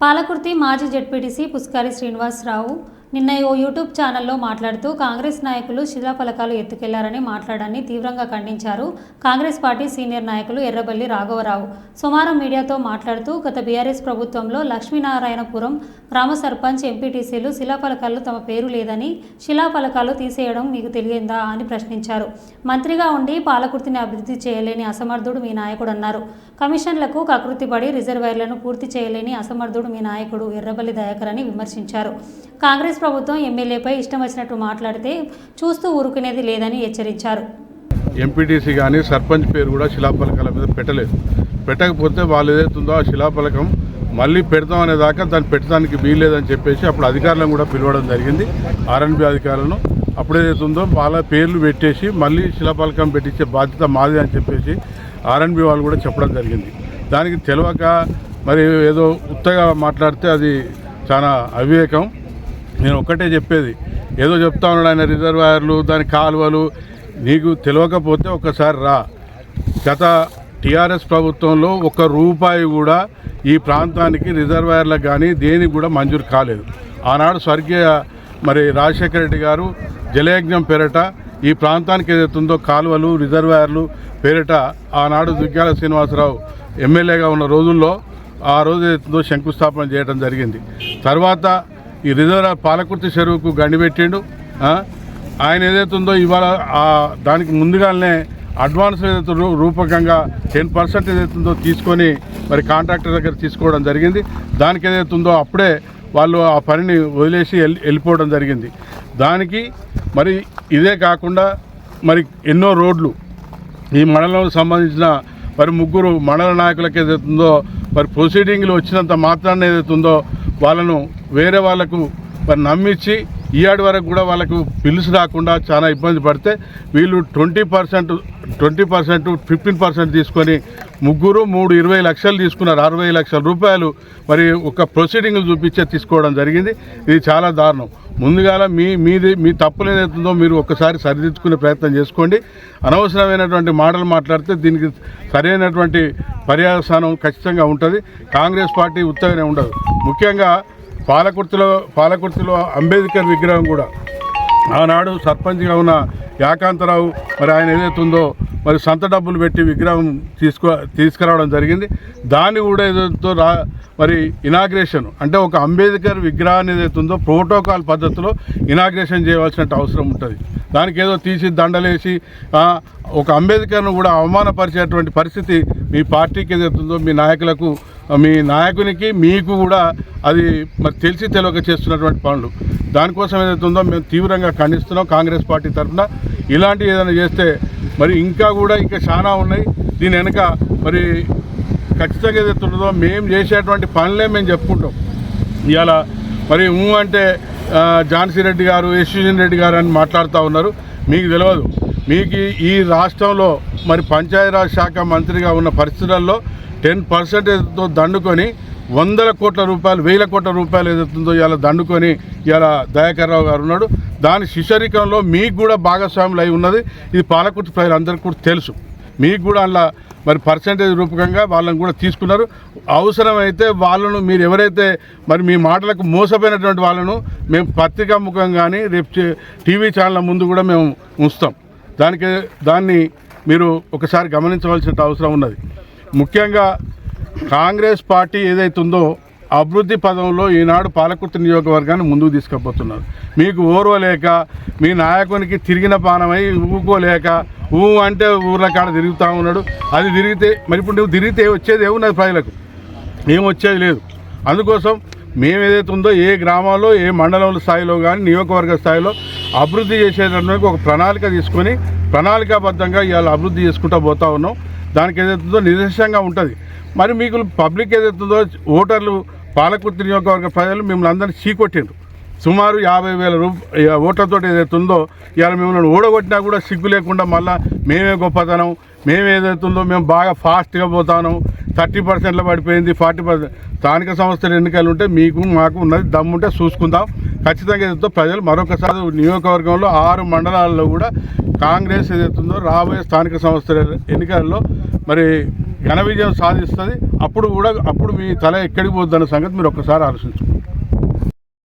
పాలకుర్తి మాజీ జడ్పీటీసీ పుస్కారి శ్రీనివాసరావు నిన్న ఓ యూట్యూబ్ ఛానల్లో మాట్లాడుతూ కాంగ్రెస్ నాయకులు శిలాఫలకాలు ఎత్తుకెళ్ళారని మాట్లాడాన్ని తీవ్రంగా ఖండించారు. కాంగ్రెస్ పార్టీ సీనియర్ నాయకులు ఎర్రబల్లి రాఘవరావు. సోమవారం మీడియాతో మాట్లాడుతూ గత బీఆర్ఎస్ ప్రభుత్వంలో లక్ష్మీనారాయణపురం గ్రామ సర్పంచ్ ఎంపీటీసీలు శిలాఫలకాలు తమ పేరు లేదని శిలాఫలకాలు తీసేయడం మీకు తెలియందా అని ప్రశ్నించారు. మంత్రిగా ఉండి పాలకుర్తిని అభివృద్ధి చేయలేని అసమర్థుడు మీ నాయకుడు అన్నారు. కమిషన్లకు కకృతిపడి రిజర్వాయర్లను పూర్తి చేయలేని అసమర్థుడు మీ నాయకుడు ఎర్రబల్లి దయాకర్ అని విమర్శించారు. కాంగ్రెస్ ప్రభుత్వం ఎమ్మెల్యేపై ఇష్టం వచ్చినట్టు మాట్లాడితే చూస్తూ ఊరుకునేది లేదని హెచ్చరించారు. ఎంపీటీసీ కానీ సర్పంచ్ పేరు కూడా శిలాఫలకాల మీద పెట్టలేదు. పెట్టకపోతే వాళ్ళు ఏదైతుందో ఆ శిలాఫలకం మళ్ళీ పెడతాం అనేదాకా దాన్ని పెట్టడానికి వీల్లేదని చెప్పేసి అప్పుడు అధికారులను కూడా పిలవడం జరిగింది. ఆర్ఎన్బి అధికారులను అప్పుడు ఏదైతుందో వాళ్ళ పేర్లు పెట్టేసి మళ్ళీ శిలాఫలకం పెట్టించే బాధ్యత మాది అని చెప్పేసి ఆర్ఎన్బి వాళ్ళు కూడా చెప్పడం జరిగింది. దానికి తెలియక మరి ఏదో ఉత్తగా మాట్లాడితే అది చాలా అవివేకం. నేను ఒక్కటే చెప్పేది. ఏదో చెప్తా ఉన్నాడు ఆయన రిజర్వాయర్లు దాని కాలువలు. నీకు తెలియకపోతే ఒక్కసారి రా. గత టీఆర్ఎస్ ప్రభుత్వంలో ఒక రూపాయి కూడా ఈ ప్రాంతానికి రిజర్వాయర్లకు కానీ దేనికి కూడా మంజూరు కాలేదు. ఆనాడు స్వర్గీయ మరి రాజశేఖర రెడ్డి గారు జలయజ్ఞం పేరట ఈ ప్రాంతానికి ఏదైతుందో కాలువలు రిజర్వాయర్లు పేరిట ఆనాడు దుగ్గాల శ్రీనివాసరావు ఎమ్మెల్యేగా ఉన్న రోజుల్లో ఆ రోజు ఏదైతుందో శంకుస్థాపన చేయడం జరిగింది. తర్వాత ఈ రిజర్వ్ పాలకుర్తి చెరువుకు గండి పెట్టిండు ఆ? ఆయన ఏదైతుందో ఇవాళ దానికి ముందుగానే అడ్వాన్స్ ఏదైతే రూ- రూపకంగా టెన్ పర్సెంట్ ఏదైతుందో తీసుకొని మరి కాంట్రాక్టర్ దగ్గర తీసుకోవడం జరిగింది దానికి ఏదైతుందో అప్పుడే వాళ్ళు ఆ పనిని వదిలేసి వెళ్ళి వెళ్ళిపోవడం జరిగింది దానికి మరి ఇదే కాకుండా మరి ఎన్నో రోడ్లు ఈ మండలంకు సంబంధించిన మరి ముగ్గురు మండల నాయకులకు ఏదైతుందో మరి ప్రొసీడింగ్లు వచ్చినంత మాత్రాన్ని ఏదైతుందో వాళ్ళను వేరే వాళ్ళకు నమ్మించి ఈయాడి వరకు కూడా వాళ్ళకు బిల్స్ రాకుండా చాలా ఇబ్బంది పడితే వీళ్ళు twenty percent twenty percent fifteen percent తీసుకొని ముగ్గురు మూడు ఇరవై లక్షలు తీసుకున్నారు. అరవై లక్షల రూపాయలు మరి ఒక ప్రొసీడింగ్లు చూపించే తీసుకోవడం జరిగింది. ఇది చాలా దారుణం. ముందుగాల మీ మీది మీ తప్పులు ఏదైతుందో మీరు ఒక్కసారి సరిదిద్దుకునే ప్రయత్నం చేసుకోండి. అనవసరమైనటువంటి మాటలు మాట్లాడితే దీనికి సరైనటువంటి పర్యావసానం ఖచ్చితంగా ఉంటుంది. కాంగ్రెస్ పార్టీ ఉత్తగానే ఉండదు. ముఖ్యంగా పాలకుర్తిలో పాలకుర్తిలో అంబేద్కర్ విగ్రహం కూడా. ఆనాడు సర్పంచ్గా ఉన్న యాకాంతరావు మరి ఆయన ఏదైతుందో మరి సొంత డబ్బులు పెట్టి విగ్రహం తీసుకో తీసుకురావడం జరిగింది. దాన్ని కూడా ఏదైతే రా మరి ఇనాగ్రేషన్ అంటే ఒక అంబేద్కర్ విగ్రహాన్ని ఏదైతుందో ప్రోటోకాల్ పద్ధతిలో ఇనాగ్రేషన్ చేయవలసిన అవసరం ఉంటుంది. దానికి ఏదో తీసి దండలేసి ఒక అంబేద్కర్ను కూడా అవమానపరిచేటువంటి పరిస్థితి మీ పార్టీకి ఏదైతుందో మీ నాయకులకు మీ నాయకునికి మీకు కూడా అది మరి తెలిసి తెలియక చేస్తున్నటువంటి పనులు. దానికోసం ఏదైతుందో మేము తీవ్రంగా ఖండిస్తున్నాం కాంగ్రెస్ పార్టీ తరఫున. ఇలాంటి ఏదైనా చేస్తే మరి ఇంకా కూడా ఇంకా చాలా ఉన్నాయి. దీని వెనుక మరి ఖచ్చితంగా ఏదైతే ఉన్నదో మేము చేసేటువంటి పనులే మేము చెప్పుకుంటాం. ఇవాళ మరి ఊ అంటే ఝాన్సీ రెడ్డి గారు యశ్వజన్ రెడ్డి గారు అని మాట్లాడుతూ ఉన్నారు. మీకు తెలియదు మీకు ఈ రాష్ట్రంలో మరి పంచాయతీరాజ్ శాఖ మంత్రిగా ఉన్న పరిస్థితుల్లో టెన్ పర్సెంటేజ్తో దండుకొని వందల కోట్ల రూపాయలు వేల కోట్ల రూపాయలు ఏదైతుందో ఇలా దండుకొని ఇలా దయాకర్ రావు గారు ఉన్నాడు. దాని శిశరికంలో మీకు కూడా భాగస్వాములు అయి ఉన్నది. ఇది పాలకుర్తి ప్రజలందరికీ కూడా తెలుసు. మీకు కూడా అలా మరి పర్సంటేజ్ రూపకంగా వాళ్ళని కూడా తీసుకున్నారు. అవసరమైతే వాళ్ళను మీరు ఎవరైతే మరి మీ మాటలకు మోసపోయినటువంటి వాళ్ళను మేము పత్రికా ముఖం కానీ రేపు టీవీ ఛానళ్ళ ముందు కూడా మేము ఉంచుతాం. దానికి దాన్ని మీరు ఒకసారి గమనించవలసిన అవసరం ఉన్నది. ముఖ్యంగా కాంగ్రెస్ పార్టీ ఏదైతే ఉందో అభివృద్ధి పదంలో ఈనాడు పాలకుర్తి నియోజకవర్గాన్ని ముందుకు తీసుకుపోతున్నారు. మీకు ఓర్వలేక మీ నాయకునికి తిరిగిన పానమై ఊకోలేక ఊ అంటే ఊర్ల కాడ తిరుగుతూ ఉన్నాడు. అది తిరిగితే మరి ఇప్పుడు నువ్వు తిరిగితే వచ్చేది ఏమున్నది ప్రజలకు? ఏం వచ్చేది లేదు. అందుకోసం మేము ఏదైతే ఉందో ఏ గ్రామాల్లో ఏ మండలంలో స్థాయిలో కానీ నియోజకవర్గ స్థాయిలో అభివృద్ధి చేసేటటువంటి ఒక ప్రణాళిక తీసుకొని ప్రణాళికాబద్ధంగా ఇవాళ అభివృద్ధి చేసుకుంటూ పోతా ఉన్నాం. దానికి ఏదైతుందో నిదర్శనంగా ఉంటుంది. మరి మీకు పబ్లిక్ ఏదైతుందో ఓటర్లు పాలకుర్తి నియోజకవర్గ ప్రజలు మిమ్మల్ని అందరినీ చీకొట్టిండ్రు. సుమారు యాభై వేల రూప ఓట్లతో ఏదైతుందో ఉందో ఇవాళ మిమ్మల్ని ఓడగొట్టినా కూడా సిగ్గు లేకుండా మళ్ళీ మేమే గొప్పతనం మేము ఏదైతుందో మేము బాగా ఫాస్ట్గా పోతాను. థర్టీ పర్సెంట్లో పడిపోయింది ఫార్టీ పర్సెంట్. స్థానిక సంస్థల ఎన్నికలు ఉంటే మీకు మాకు ఉన్నది దమ్ముంటే చూసుకుందాం. ఖచ్చితంగా ఏదైతే ప్రజలు మరొకసారి నియోజకవర్గంలో ఆరు మండలాల్లో కూడా కాంగ్రెస్ ఏదైతుందో రాబోయే స్థానిక సంస్థల ఎన్నికల్లో మరి ఘన విజయం సాధిస్తుంది. అప్పుడు కూడా అప్పుడు మీ తల ఎక్కడికి పోద్దన్న సంగతి మీరు ఒక్కసారి ఆలోచించుకోండి.